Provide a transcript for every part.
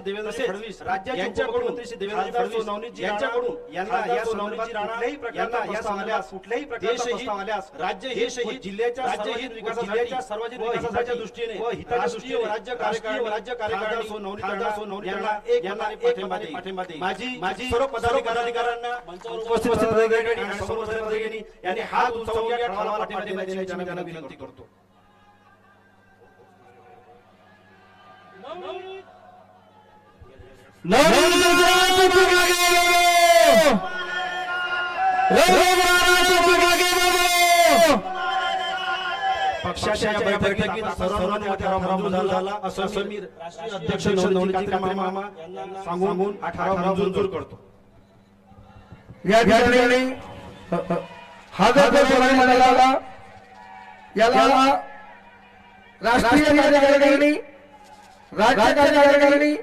देवेंद्र फडणवीस राज्याचे उपमुख्यमंत्री श्री देवेंद्र यांच्याकडून यांना या कुठल्याही प्रकारचा यांना या प्रस्ताव संदर्भात आल्यास कुठल्याही प्रकारचा देशहित, प्रस्ताव आल्यास राज्य व जिल्ह्याच्या राज्य हित विकासाच्या दृष्टीने व राज्य राष्ट्रीय व कार्यकारिणी राज्य खासदार कार्यकारिणी सोनवणी खासदार राणा सोनवणी यांना राणा एक यांना मताने एक पाठिंबा मताने देईल. पाठिंबा देईल. माझी माझी सर्व सर्व पदाधिकाऱ्यांना मंचावर उपस्थित उपस्थित पदाधिकारी आणि आणि समोर समोर पदाधिकारी यांनी हात उंचावून या ठरावाला पाठिंबा देण्याची मी त्यांना विनंती करतो पक्षाच्या या बैठकीत ठराव झाला. असं राष्ट्रीय अध्यक्ष नवनीत काका मामा यांना सांगून हा ठराव मंजूर करतो. या ठिकाणी हा याला राष्ट्रीय कार्यकारिणी राज्य कार्यकारिणी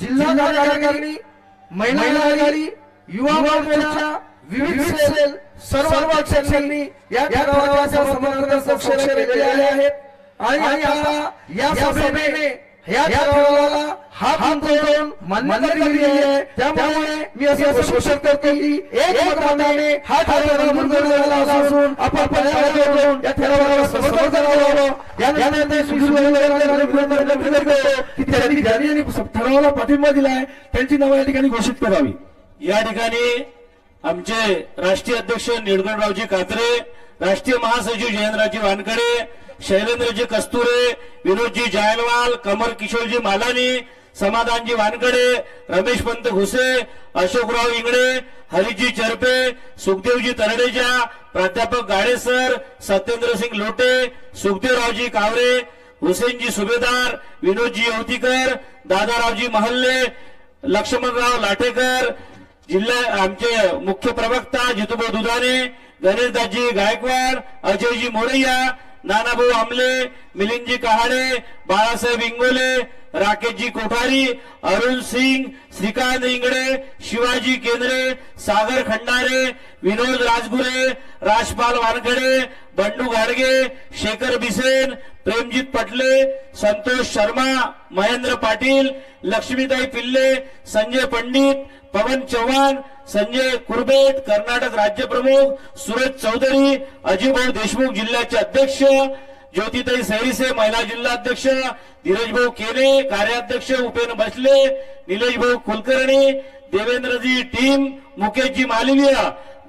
जिल्हा कार्यकारिणी महिला आघाडी युवा मोर्चा विविध सेल सर्व पक्षांनी या ठरावाच्या समर्थनाचे अक्षर केलेले आहेत. आणि आता या सभेने या ठरावाला हा गुंतवून मान्यता दिली आहे. त्यामुळे मी असं घोषित करतो की एक मताने हा ठराव मंजूर झाला असून आपण पर्यावरण या ठरावाला समर्थन करावं. यानंतर श्री की त्यांनी ज्यांनी यांनी ठरावाला पाठिंबा दिलाय त्यांची नावं या ठिकाणी घोषित करावी. या ठिकाणी आमचे राष्ट्रीय अध्यक्ष निळगणरावजी कात्रे राष्ट्रीय महासचिव जयेंद्रजी वानकडे शैलेंद्रजी कस्तुरे विनोदजी जायलवाल कमल किशोरजी मालानी समाधानजी वानकडे रमेश पंत घुसे अशोकराव इंगडे हरिजी चरपे सुखदेवजी तरडेजा प्राध्यापक गाडेसर सत्येंद्र सिंग लोटे सुखदेवरावजी कावरे हुसेनजी सुभेदार विनोदजी यवतीकर दादारावजी महल्ले लक्ष्मणराव लाटेकर जिल्हा आमचे मुख्य प्रवक्ता जितुभाऊ दुधाने गणेशदासजी गायकवाड अजयजी मोरैया नानाभाऊ आमले मिलिंदजी कहाडे बाळासाहेब इंगोले राकेशजी कोठारी अरुण सिंग श्रीकांत इंगडे शिवाजी केंद्रे सागर खंडारे विनोद राजगुरे राजपाल वानखडे बंडू गाडगे शेखर बिसेन प्रेमजीत पटले संतोष शर्मा महेंद्र पाटील लक्ष्मीताई पिल्ले संजय पंडित पवन चव्हाण संजय कुरबेट कर्नाटक राज्य प्रमुख सुरज चौधरी अजिभाऊ देशमुख जिल्ह्याचे अध्यक्ष ज्योतिताई सैरिसे महिला जिल्हाध्यक्ष धीरजभाऊ केले कार्याध्यक्ष उपेन बसले निलेशभाऊ कुलकर्णी देवेंद्रजी टीम मुकेशजी मालवीय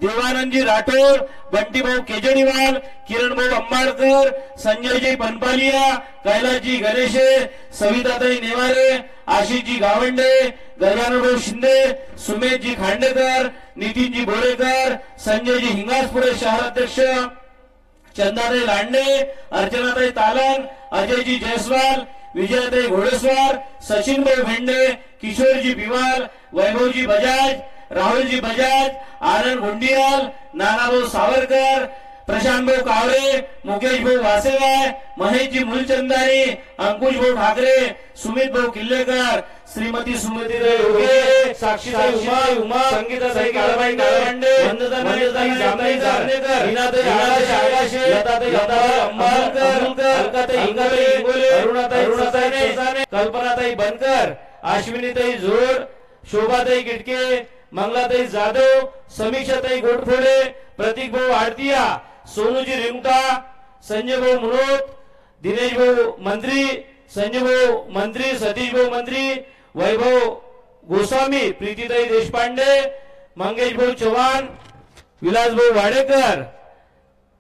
देवानंदजी राठोड बंटीभाऊ केजरीवाल किरणभाऊ अंबाडकर संजयजी बनपालिया कैलासजी गणेशे सविताताई नेवारे आशिषजी गावंडे गजानभाऊ शिंदे सुमेशजी खांडेकर नितीनजी बोरेकर संजयजी हिंगासपुरे शहराध्यक्ष चंदाताई लांडे अर्चनाताई तालन अजयजी जयस्वाल विजयाताई घोडेस्वार सचिनभाऊ भेंडे किशोरजी बिवाल वैभवजी बजाज राहुलजी बजाज आनंद गुंडियाल नानाभाऊ सावरकर प्रशांत भाऊ कावरे मुकेश भाऊ वासेवाय महेशजी मुलचंदानी अंकुश भाऊ ठाकरे सुमित भाऊ किल्लेकर श्रीमती सुमती योगे साक्षीताई उमा उमा संगीताताई काळबाई काळबांडे वंदनाताई जांभई जारनेकर रीनाताई आकाशे आकाशे लताताई लताबाई अंबालकर अलकाताई इंगोले इंगोले अरुणाताई अरुणाताई कल्पनाताई बनकर अश्विनीताई जोड शोभाताई गिटके मंगलाताई जाधव समीक्षाताई गोडफोडे प्रतीक भाऊ आडतिया सोनूजी रिमटा संजय भाऊ मनोत दिनेश भाऊ मंत्री संजय भाऊ मंत्री सतीश भाऊ मंत्री वैभव गोस्वामी प्रीतीताई देशपांडे मंगेश भाऊ चव्हाण विलास भाऊ वाडेकर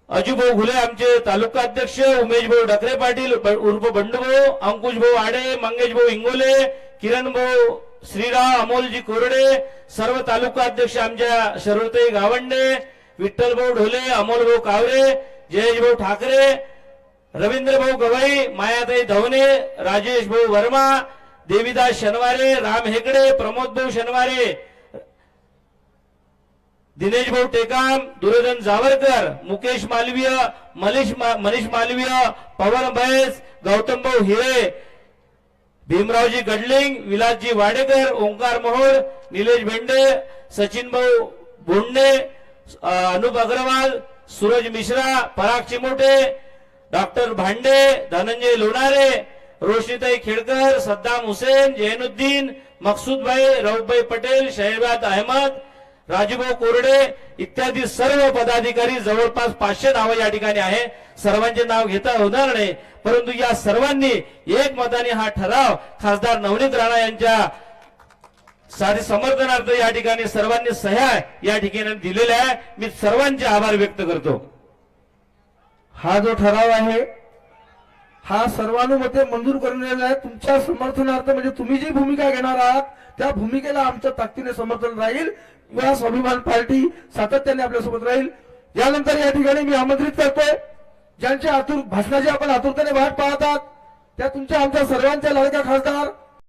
अजूभाऊ घुले आमचे तालुका अध्यक्ष उमेश भाऊ डकरे पाटील ब- उर्फ बंडूभाऊ अंकुश भाऊ आडे मंगेश भाऊ इंगोले किरण भाऊ श्रीराव अमोलजी कोरडे सर्व तालुका अध्यक्ष आमच्या शरुताई गावंडे विठ्ठलभाऊ ढोले अमोलभाऊ कावरे जयेशभाऊ ठाकरे रवींद्रभाऊ गवाई मायाताई धवने राजेश भाऊ वर्मा देवीदास शनवारे राम हेगडे प्रमोद भाऊ शनवारे दिनेश भाऊ टेकाम दुर्योधन जावरकर मुकेश मालवीय मनीष मनीष मालवीय पवन भैस गौतम भाऊ हिरे भीमरावजी गडलिंग विलासजी वाडेकर ओंकार मोहोळ निलेश भेंडे सचिन भाऊ बोंडे अनुप अग्रवाल सूरज मिश्रा पराग चिमोटे डॉक्टर भांडे धनंजय लोणारे रोशनीताई खेडकर सद्दाम हुसेन जैनुद्दीन मकसूदभाई रऊफभाई पटेल शहबाद अहमद राजूभाऊ कोरडे इत्यादी सर्व पदाधिकारी जवळपास पाचशे नावं या ठिकाणी आहे. सर्वांचे नाव घेता होणार नाही. परंतु या सर्वांनी एक मताने हा ठराव खासदार नवनीत राणा यांच्या साधे समर्थनार्थ या ठिकाणी सर्वांनी सह्या या ठिकाणी दिलेल्या आहे. मी सर्वांचे आभार व्यक्त करतो. हा जो ठराव आहे हा सर्वानुमते मंजूर करण्यात आहे तुमच्या समर्थनार्थ म्हणजे तुम्ही जी भूमिका घेणार आहात त्या भूमिकेला आमच्या ताकदीने समर्थन राहील. किंवा स्वाभिमान पार्टी सातत्याने आपल्यासोबत राहील. यानंतर या ठिकाणी मी आमंत्रित करतोय. ज्यांच्या आतुर भाषणाची आपण आतुरतेने वाट पाहतात त्या तुमच्या आमच्या सर्वांच्या लाडक्या खासदार